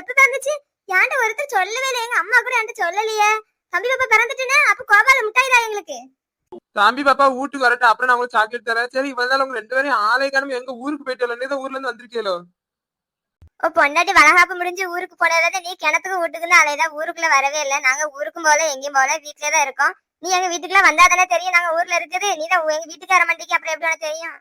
எப்ப பிறந்துச்சு? ஏன்ட ஒருத்தர் சொல்லவே இல்லை எங்க அம்மா கூட என்கிட்ட சொல்லலையே. தம்பி பாப்பா பிறந்துட்டுனே? அப்ப கோபால மிட்டாய் தான் எங்களுக்கு? தம்பி பாப்பா வீட்டுக்கு வரட்டும். அப்புறம் நான் உங்களுக்கு சாக்லேட் தரேன். சரி இவ்வளவு உங்க ரெண்டு பேரும் ஆலை காணும் எங்க ஊருக்கு போயிட்டு ஊர்ல இருந்து வந்திருக்கீங்களோ? ஓ பொண்டாட்டி வளகாப்பு முடிஞ்சு ஊருக்கு போனதால நீ கிணத்துக்கு வீட்டுக்குள்ள அலையதான் ஊருக்குள்ள வரவே இல்லை. நாங்க ஊருக்கும் போல எங்கேயும் போல வீட்லயே தான் இருக்கோம். நீ எங்க வீட்டுக்குள்ள வந்தா தானே தெரியும். நாங்க ஊர்ல இருக்குது. நீ தான் எங்க வீட்டுக்கு வர மாட்டேங்க அப்புறம் எப்படி தெரியும்?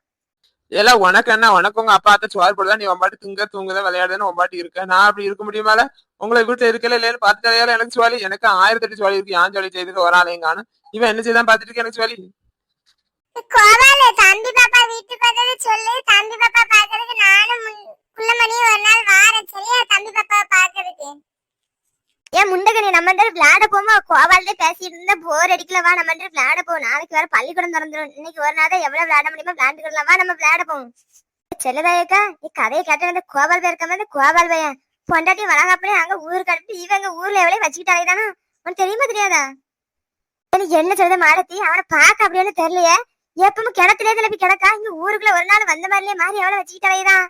எல்லாம் உனக்கு என்ன? உனக்கு உங்க அப்பா அத்தை சோறு போடுதா? நீ உன் திங்க தூங்குத? விளையாடுன்னு உன் பாட்டு இருக்க? நான் அப்படி இருக்க முடியுமால உங்களை வீட்டுல இருக்கல இல்லைன்னு பார்த்து தலையால எனக்கு சுவாலி எனக்கு ஆயிரத்தி எட்டு சுவாலி இருக்கு. ஏன் சொல்லி செய்துட்டு ஒரு ஆளையும் இவன் என்ன செய்தான் பாத்துட்டு இருக்க எனக்கு சுவாலி கோபால தம்பி பாப்பா வீட்டுக்கு வந்தது சொல்லு. தம்பி பாப்பா பாக்குறதுக்கு நானும் குள்ளமணி ஒரு நாள் வாரேன். சரியா? தம்பி பாப்பா பாக்குறதுக்கு ஏன் முண்டகனி நம்ம வந்து விளையாட போமா கோவாலே பேசிட்டு இருந்தா போர் அடிக்கல. வா நம்ம வந்து விளையாட போவோம். நாளைக்கு வேற பள்ளிக்கூடம் திறந்துரும். இன்னைக்கு ஒரு நாள் தான் எவ்வளவு விளையாட முடியுமோ விளையாண்டுக்கலாம் வா நம்ம விளையாட போவோம். செல்லதாயக்கா நீ கதையை கேட்ட வந்து கோபால் பேர் இருக்க வந்து கோபால் பையன் பொண்டாட்டி வளகாப்பனே அங்க ஊருக்கு அனுப்பி இவங்க ஊர்ல எவ்வளவு வச்சுக்கிட்டாலே தானே? உனக்கு தெரியுமா தெரியாதா? எனக்கு என்ன சொல்றது மாலத்தி அவனை பார்க்க அப்படின்னு தெரியலையே. எப்பவும் கிணத்துலயே திருப்பி கிடக்கா? இங்க ஊருக்குள்ள ஒரு நாள் வந்த மாதிரிலே மாறி எவ்வளவு வச்சுக்கிட்டு அலையுதான்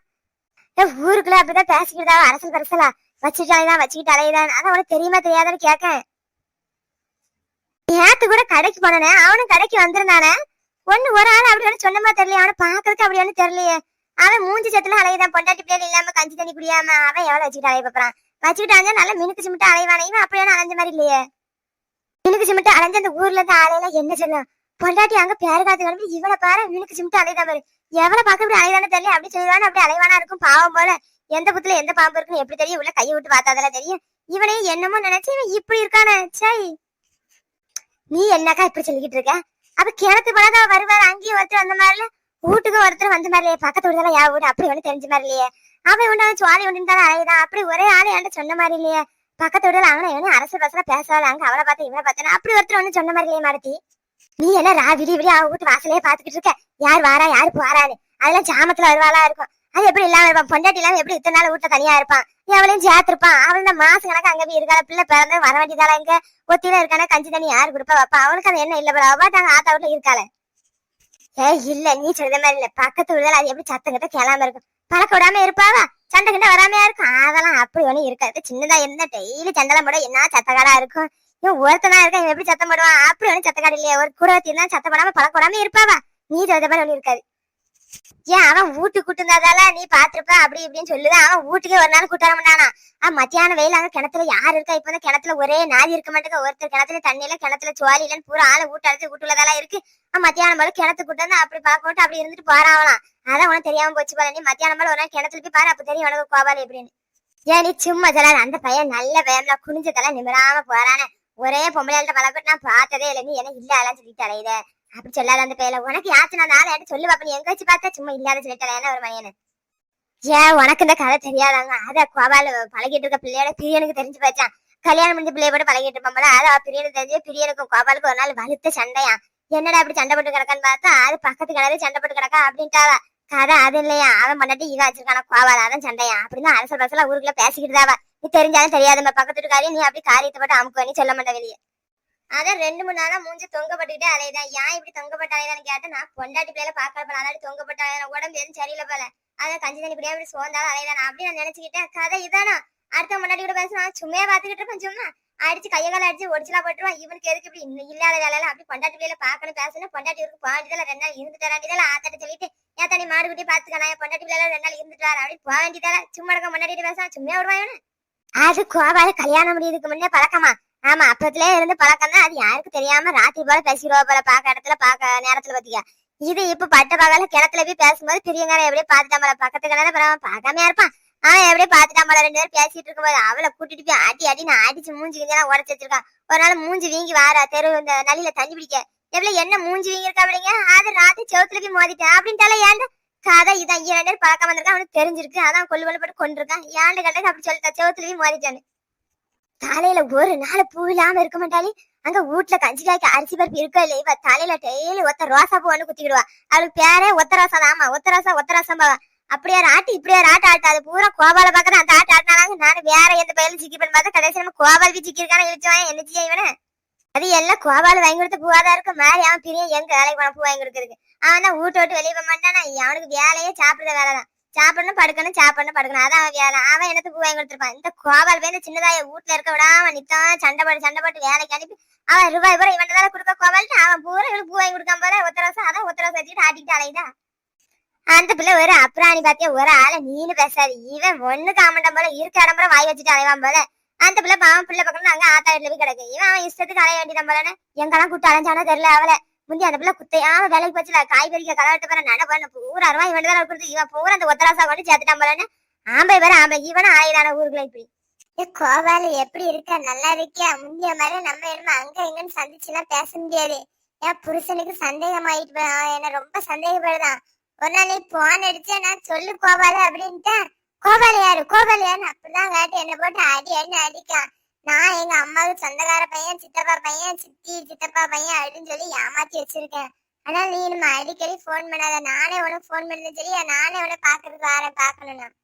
ஊருக்குள்ள அப்படிதான் பேசிக்கிட்டா அரசல் பரசலா. வச்சுட்டு வச்சுக்கிட்டு அலையுதான் அதான் உனக்கு தெரியுமா தெரியாதான்னு கேட்கேன் நேத்து கூட கடைக்கு போனனே அவனும் கடைக்கு வந்திருந்தானே. ஒண்ணு ஒரு ஆள் அப்படி ஒன்று சொன்னமா தெரியல அவனை பாக்குறதுக்கு அப்படி ஒண்ணு தெரியலையே. அவன் மூஞ்சி சத்துல அலையுதான் பொண்டாட்டி பிள்ளைகள் இல்லாம கஞ்சி தண்ணி குடியாம அவன் எவ்வளவு வச்சுக்கிட்டு அலைய பாப்பான் வச்சுக்கிட்டு அலைஞ்சா நல்லா மினுக்கு சிமிட்டு அலைவானே இவன் அப்படி அலைஞ்ச மாதிரி இல்லையே. மினுக்கு சிமிட்டு அலைஞ்ச அந்த ஊர்ல இருந்து ஆளையில என்ன சொல்லும் பொண்டாட்டி அங்க பேரு காத்து கிளம்பி இவளை பாரு மினுக்கு சிமிட்டு அலைதா பாரு. எவ்வளவு பார்க்க அப்படி அலைதானே தெரியல அப்படி சொல்லுவானு அப்படி அலைவானா இருக்கும் பாவம் போல. எந்த புத்துல எந்த பாம்பு இருக்குன்னு எப்படி தெரியும்? உள்ள கையை விட்டு பார்த்தாதெல்லாம் தெரியும். இவனையும் என்னமோ நினைச்சு இவன் இப்படி இருக்கானே. சை நீ என்னக்கா இப்படி சொல்லிக்கிட்டு இருக்க? அப்ப கிணத்து போனதா வருவாரு அங்கேயும் ஒருத்தர் வந்த மாதிரில. வீட்டுக்கு ஒருத்தர் வந்த மாதிரி இல்லையே பக்கத்து வீடுதான் யா வீடு? அப்படி ஒண்ணு தெரிஞ்ச மாதிரி இல்லையே. அவன் உண்டான சுவாலி உண்டு தானே அலையுதான். அப்படி ஒரே ஆளு என்கிட்ட சொன்ன மாதிரி இல்லையே. பக்கத்து வீடுல அவனை இவனே அரசு பசல பேசாத. அங்க அவளை பார்த்து இவனை பார்த்தா அப்படி ஒருத்தர் ஒண்ணு சொன்ன மாதிரி இல்லையே மாடத்தி நீ என்ன ரா விடி விடி அவ வீட்டு வாசலே பாத்துக்கிட்டு இருக்க. யார் வாரா யாரு போறான்னு. அதெல்லாம் ஜாமத்துல வருவாளா இருக்கும். அது எப்படி இல்லாம இருப்பான் பொண்டாட்டி இல்லாம எப்படி இத்தனை நாள் வீட்டுல தனியா இருப்பான் எவளையும் சேர்த்திருப்பான் அவன் தான் மாசம் கணக்கு அங்க போய் இருக்காள? பிள்ளை பிறந்து வர வேண்டியதால இங்க? ஒத்தியில இருக்கானே? கஞ்சி தண்ணி யாரு கொடுப்பா? வைப்பா அவனுக்கு அது என்ன இல்ல போல? அவ தாங்க ஆத்தா வீட்டுல இருக்காள. ஏ இல்ல நீ சொல்ற மாதிரி இல்ல. பக்கத்து வீடுல அது எப்படி சத்தம் கிட்ட கேளாம இருக்கும்? பழக்க விடாம இருப்பாவா? சண்டை கிட்ட வராமையா இருக்கும்? அதெல்லாம் அப்படி ஒண்ணும் இருக்காது. சின்னதா இருந்தா டெய்லி சண்டை போட என்ன சத்தக்காடா இருக்கும்? இவன் ஒருத்தனா இருக்கான் இவன் எப்படி சத்தம் போடுவான்? அப்படி ஒண்ணு சத்தக்காடு இல்லையா. ஒரு கூட இருந்தா சத்தம் போடாம பழக்க விடாம இருப்பாவா? நீ சொல்ற மாதிரி ஒண்ணு இருக்காது. ஏன் அவன் வீட்டுக்கு கூட்டுனதால நீ பாத்திருப்ப அப்படி இப்படின்னு சொல்லுதான். அவன் வீட்டுக்கே ஒரு நாள் கூட்ட மாட்டானா ஆ மத்தியானம் வெயில் அங்க கிணத்துல யாரு இருக்கா? இப்ப வந்து கிணத்துல ஒரே நாதி இருக்க மாட்டேங்க ஒருத்தர் கிணத்துல தண்ணியில கிணத்துல சுவாலி இல்லன்னு பூரா ஆளை வீட்டு அழைச்சு இருக்கு. ஆ மத்தியானம் போல கிணத்து கூட்டு அப்படி பார்க்கணும் அப்படி இருந்துட்டு போறாங்களாம். அதான் உனக்கு தெரியாம போச்சு போல. நீ மத்தியானம் போல ஒரு நாள் கிணத்துல போய் பாரு அப்ப தெரியும் உனக்கு கோபால் எப்படின்னு. ஏன் நீ சும்மா சொல்லாத? அந்த பையன் நல்ல பயம்ல குனிஞ்சதெல்லாம் நிமிராம போறானே. ஒரே பொம்பளை பழக்கம் நான் பார்த்ததே இல்லை. நீ என்ன இல்ல சொல்லிட்டு அலையுத அப்படி சொல்லாத அந்த பேல உனக்கு யாச்சு நான் நாளை சொல்லு பாப்ப நீ எங்க வச்சு பார்த்தா? சும்மா இல்லாத சொல்லிட்டல ஒரு பையனு ஏன்? உனக்கு இந்த கதை தெரியாதாங்க? அத கோபால பழகிட்டு இருக்க பிள்ளையோட பிரியனுக்கு தெரிஞ்சு போச்சான் கல்யாணம் முடிஞ்ச பிள்ளைய கூட பழகிட்டு இருப்பாங்களா அது அவ பிரியனுக்கு தெரிஞ்சு பிரியனுக்கும் கோபாலுக்கு ஒரு நாள் வலுத்த சண்டையா. என்னடா அப்படி சண்டை போட்டு கிடக்கான்னு பார்த்தா அது பக்கத்து கிணறு சண்டை போட்டு கிடக்கா அப்படின்ட்டாவ. கதை அது இல்லையா? அவன் பண்ணாட்டி இவ வச்சிருக்கான? கோவால அதான் சண்டையா? அப்படின்னு அரசல் பசல ஊருக்குள்ள பேசிக்கிட்டுதாவா நீ தெரிஞ்சாலும் தெரியாத பக்கத்து காரியம் நீ அப்படி காரியத்தை போட்டு அமுக்கு நீ சொல்ல மாட்டேன் வெளியே. அதான் ரெண்டு மூணு நாளா மூஞ்சி தொங்கப்பட்டுக்கிட்டே அலையுதான் ஏன் இப்படி தொங்கப்பட்டு அலையதான்னு கேட்டா நான் பொண்டாட்டி பிள்ளைல பாக்கல போல அதாவது தொங்கப்பட்ட அலையதான் உடம்பு எதுவும் சரியில்லை போல. அதான் கஞ்சி தண்ணி பிடியா இப்படி சோர்ந்தாலும் அலையதான் அப்படி நான் நினைச்சுக்கிட்டேன். கதை இதானா? அடுத்த முன்னாடி கூட பேசுனா நான் சும்மையா பாத்துக்கிட்டு இருப்பேன் சும்மா அடிச்சு கையை கால அடிச்சு ஒடிச்சலா போட்டுருவான். இவனுக்கு எதுக்கு இப்படி இல்லாத வேலையில அப்படி பொண்டாட்டி பிள்ளைல பாக்கணும் பேசணும். பொண்டாட்டி ஊருக்கு போக ரெண்டு நாள் இருந்துட்டு வேண்டியதால ஆத்தாட்ட சொல்லிட்டு ஏன் தண்ணி மாடு குட்டி பாத்துக்க நான் பொண்டாட்டி பிள்ளைல ரெண்டு நாள் இருந்துட்டு வரேன். அப்படி போக வேண்டியதால சும்மா இருக்க முன்னாடி பேச சும்மா விடுவான் அது கோவால கல்யாணம் முடியதுக்கு முன்னே பழக்கமா? ஆமா அப்பத்துல இருந்து பழக்கம் தான். அது யாருக்கு தெரியாம ராத்திரி போல பேசிடுவா போல பாக்க இடத்துல பாக்க நேரத்துல பாத்தீங்க இது இப்ப பட்ட பகல கிணத்துல போய் பேசும்போது பெரியங்கார எப்படியே பாத்துட்டா போல. பக்கத்து கிணறு பரவாயில்ல பாக்காம இருப்பான். அவன் எப்படியே பாத்துட்டா போல ரெண்டு பேரும் பேசிட்டு இருக்கும்போது அவளை கூட்டிட்டு போய் ஆட்டி அடி நான் அடிச்சு மூஞ்சி கிஞ்சலாம் உடச்சு வச்சிருக்கான். ஒரு நாள் மூஞ்சி வீங்கி வாரா தெரு இந்த நலியில தண்ணி பிடிக்க. எவ்வளவு என்ன மூஞ்சி வீங்கி இருக்கா அப்படிங்க? அது ராத்திரி செவத்துல போய் மோதிட்டேன் அப்படின்ட்டால ஏன்டா? கதை இதான். இரண்டு பேரும் பழக்கம் வந்திருக்கான் அவனுக்கு தெரிஞ்சிருக்கு. அதான் கொல்லு கொல்லு போட்டு கொண்டிருக்கான். ஏன்டு கண்டது அப்படி சொல்லிட்டா? செவத்துல போய் மோதிட்டான்னு. தலையில ஒரு நாள் பூ இல்லாம இருக்க மாட்டாளே. அங்க வீட்டுல கஞ்சி காய்க்க அரிசி பருப்பு இருக்கோ இல்லையே? இவ தலையில டெய்லி ஒத்த ரோசா பூ ஒண்ணு குத்திக்கிடுவா. அவளுக்கு பேரே ஒத்த ரோசா தான் ஆமா ஒத்த ரோசா ஒத்த ரோசா பாவா அப்படியே ஒரு ஆட்டு இப்படியே ஆட்டு ஆட்டு அது பூரா கோபால பாக்குறேன் அந்த ஆட்டு ஆட்டினாங்க. நானும் வேற எந்த பயிலும் சிக்கி பார்த்தா கடைசி நம்ம கோபால் போய் சிக்கி இழுச்சுவான் என்ன செய்ய இவனே? அது எல்லாம் கோபால வாங்கி கொடுத்த பூவாதான் இருக்கும். மாதிரி அவன் பிரியும். எங்க வேலைக்கு போன பூ வாங்கி கொடுக்குறதுக்கு. அவன் தான் வீட்டு விட்டு வெளியே போக மாட்டானா. அவனுக்கு வேலையே சாப்பிடுற வேலை தான் சாப்பிடணும் படுக்கணும் சாப்பிடணும் படுக்கணும் அதான் அவன் வேலை. அவன் எனக்கு பூ வாங்கி கொடுத்துருப்பான்? இந்த கோபால் போய் இந்த சின்னதாய வீட்டுல இருக்க விடாம நித்தான் சண்டை போட்டு சண்டை போட்டு வேலைக்கு அனுப்பி அவன் ரூபாய் பூரா இவன் தானே கொடுக்க கோபால்ட்டு அவன் பூரா இவனுக்கு பூ வாங்கி கொடுக்காம போல ஒத்த அதான் ஒத்த ரோசம் வச்சுக்கிட்டு ஆட்டிக்கிட்டு அலையுதா? அந்த பிள்ளை ஒரு அப்ராணி பாத்தியா? ஒரு ஆளை நீனு பேசாது. இவன் ஒண்ணு காமண்டம் போல இருக்க இடம்புற வாய் வச்சுட்டு அலைவான் போல. அந்த பிள்ளை பாவம் பிள்ளை பக்கம் அங்க ஆத்தா வீட்டுல போய் கிடக்கு. இவன் அவன் இஷ்டத்துக்கு அலைய வேண்டியதான் போலன்னு எங்கெல்லாம் கூட்டு அலைஞ்சானோ தெரியல அவளை. முந்தி அந்த பிள்ளை குத்தையாம வேலைக்கு போச்சுல காய்கறிக்க கலவட்டு போற நட பண்ண பூரா அருவா இவன் தான் கொடுத்து இவன் பூரா அந்த ஒத்தராசா கொண்டு சேர்த்துட்டான் போலன்னு ஆம்பை வேற ஆம்பை. இவனும் ஆயிரான ஊருக்குள்ள இப்படி. கோபால எப்படி இருக்க? நல்லா இருக்கியா? முந்திய மாதிரி நம்ம என்ன அங்க இங்கன்னு எல்லாம் பேச முடியாது. என் புருஷனுக்கு சந்தேகம் ஆயிட்டு என்ன ரொம்ப சந்தேகப்படுதான் ஒரு நாள் நீ போன் அடிச்ச நான் சொல்லு கோபால அப்படின்ட்டு கோபால யாரு? கோபால யாரு அப்படிதான் கேட்டு. என்ன போட்டு அடி அடி அடிக்கான். நான் எங்க அம்மாவுக்கு சொந்தக்கார பையன் சித்தப்பா பையன் சித்தி சித்தப்பா பையன் அப்படின்னு சொல்லி ஏமாத்தி வச்சிருக்கேன். ஆனா நீ நம்ம அடிக்கடி ஃபோன் பண்ணாத. நானே உனக்கு ஃபோன் பண்ணது சரியா நானே உனக்கு பாக்குறதுக்கு வரேன் பாக்கணும்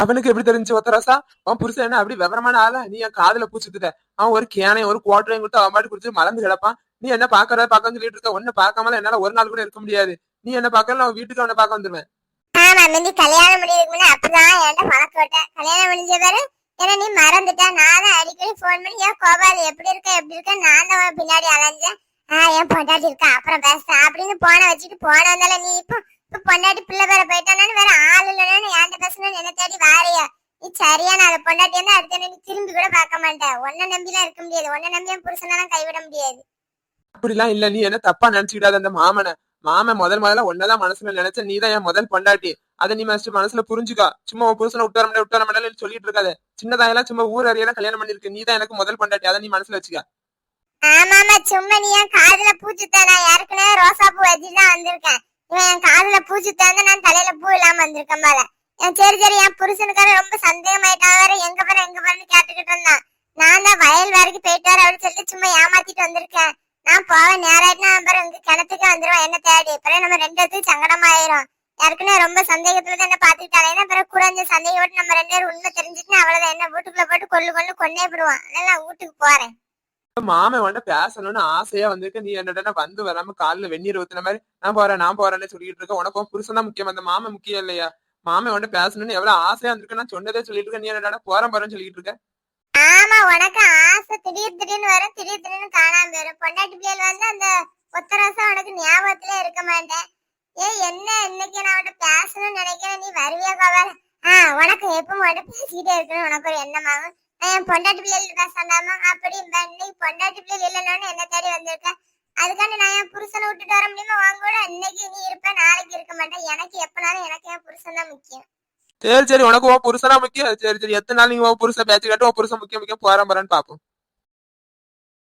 அவனுக்கு எப்படி தெரிஞ்சு ஒத்தராசா அவன் புருஷன் என்ன அப்படி விவரமான ஆளா? நீ என் காதுல பூச்சுத்துட்ட அவன் ஒரு கேனையும் ஒரு குவார்டரையும் கொடுத்து அவன் பாட்டு குடிச்சு மறந்து கிடப்பான். நீ என்ன பாக்குறத பாக்க சொல்லிட்டு இருக்க. ஒன்னு பார்க்காமல என்னால ஒரு நாள் கூட இருக்க முடியாது. நீ என்ன பாக்கல நான் வீட்டுக்கு அவனை பார்க்க வந்துருவேன். ஆமா முந்தி கல்யாணம் முடியறதுக்கு முன்ன அப்படிதான் என்கிட்ட பழக்க விட்டேன். கல்யாணம் முடிஞ்ச பிறகு ஏன்னா நீ மறந்துட்டா. நான் தான் அடிக்கடி ஃபோன் பண்ணி ஏன் கோபால் எப்படி இருக்க? எப்படி இருக்க? நான் தான் பின்னாடி அலைஞ்சேன். ஆஹ் என் பொண்டாட்டி இருக்கா? அப்புறம் பேசுறேன் அப்படின்னு போன வச்சுட்டு போன வந்தால நீ இப்போ இப்போ பொண்டாட்டி பிள்ளை பேர போயிட்டானு வேற ஆள் இல்லைன்னு என்கிட்ட பேசணும்னு என்ன தேடி வாரியா? நீ சரியான அதை பொண்டாட்டி வந்து அடுத்த நீ திரும்பி கூட பார்க்க மாட்டேன். உன்னை நம்பிலாம் இருக்க முடியாது. உன்னை நம்பி என் புருஷனெல்லாம் கைவிட முடியாது. அப்படிலாம் இல்ல. நீ என்ன தப்பா நினைச்சுக்கிடாத அந்த மாமனை. மாமன் முதல் முதல்ல ஒன்னதான் மனசுல நினைச்ச நீ தான் என் முதல் பொண்டாட்டி. அதை நீ மஸ்ட் மனசுல புரிஞ்சுக்கா. சும்மா உன் புருஷனை விட்டார முடியாது விட்டார முடியாது சொல்லிட்டு இருக்காத. சின்னதாயெல்லாம் சும்மா ஊர் அறியெல்லாம் கல்யாணம் பண்ணிருக்கு நீ தான் எனக்கு முதல் பொண்டாட்டி. அதை நீ மனசுல வச்சுக்க. ஆமாமா சும்மா நீ என் காதுல பூச்சுத்த நான் ஏற்கனவே ரோசா பூ வச்சுதான் வந்திருக்கேன். இவன் என் காதுல பூச்சுத்த நான் தலையில பூ இல்லாம வந்திருக்கேன் போல என் சரி சரி என் புருஷனுக்கார ரொம்ப சந்தேகமாயிட்டான் வேற. எங்க பாரு எங்க போறன்னு கேட்டுக்கிட்டு இருந்தான். நான் தான் வயல் வரைக்கும் போயிட்டு வர அப்படின்னு சொல்லிட்டு சும்மா ஏமாத்திட்டு வந்திருக்கேன். நான் போவேன் நேராயிட்டு நான் பாரு இங்க கிணத்துக்கு வந்துருவேன். என்ன தேடி. அப்புறம் நம்ம ரெண்டு பேத்துக்கு சங்கடமாயிரும். ஏற்கனவே ரொம்ப சந்தேகத்துல தான் என்ன பாத்துக்கிட்டாலே அப்புறம் குறைஞ்ச சந்தேகப்பட்டு நம்ம ரெண்டு பேரும் உண்மை தெரிஞ்சுட்டு அவ்வளவுதான். என்ன வீட்டுக்குள்ள போட்டு கொள்ளு கொள்ளு கொன்னே போடுவான். அதனால நான் வீட்டுக்கு போறேன். மாமன் வந்து பேசணும்னு ஆசையா வந்திருக்க. நீ என்னடா வந்து வராம காலில் வெந்நீர் ஊத்துன மாதிரி நான் போறேன் நான் போறேன்னு சொல்லிட்டு இருக்க. உனக்கு உன் புருஷன் தான் முக்கியம். அந்த மாமன் முக்கியம் இல்லையா? மாமன் வந்து பேசணும்னு எவ்வளவு ஆசையா வந்திருக்க. நான் சொன்னதே சொல்லிட்டு இருக்க. நீ என்னடா போறேன் போறேன்னு சொல்லிட்டு இருக்க? ஆமா உனக்கு ஆசை திடீர் திடீர்னு வரும். திடீர் திடீர்னு காணாம போயிரும். பொண்டாட்டி பிள்ளைகள் வந்து அந்த ஒத்தரசம் உனக்கு ஞாபகத்திலே இருக்க மாட்டேன். ஏ என்ன இன்னைக்கு நான் உன்கிட்ட பேசணும்னு நினைக்கிறேன்? நீ வருவியா கோபால்? ஆ உனக்கு எப்பவும் உன்கிட்ட பேசிட்டே இருக்கணும். உனக்கு ஒரு எண்ணமாகும். நான் என் பொண்டாட்டி பிள்ளைகள் பேசலாமா அப்படி இன்னைக்கு பொண்டாட்டி பிள்ளைகள் இல்லைன்னு என்ன தேடி வந்திருக்கேன் அதுக்காண்டி நான் என் புருஷனை விட்டுட்டு வர முடியுமா? வாங்க கூட இன்னைக்கு நீ இருப்ப நாளைக்கு இருக்க மாட்டேன் எனக்கு எப்பனாலும் எனக்கு என் புருஷன் தான் முக்கியம். சரி சரி உனக்கு உன் புருஷனா முக்கியம். சரி சரி எத்தனை நாள் நீங்க உன் புருஷன் பேச்சு கேட்டு உன் புருஷன் முக்கியம் முக்கியம் போறேன் போறேன்னு பாப்போம்.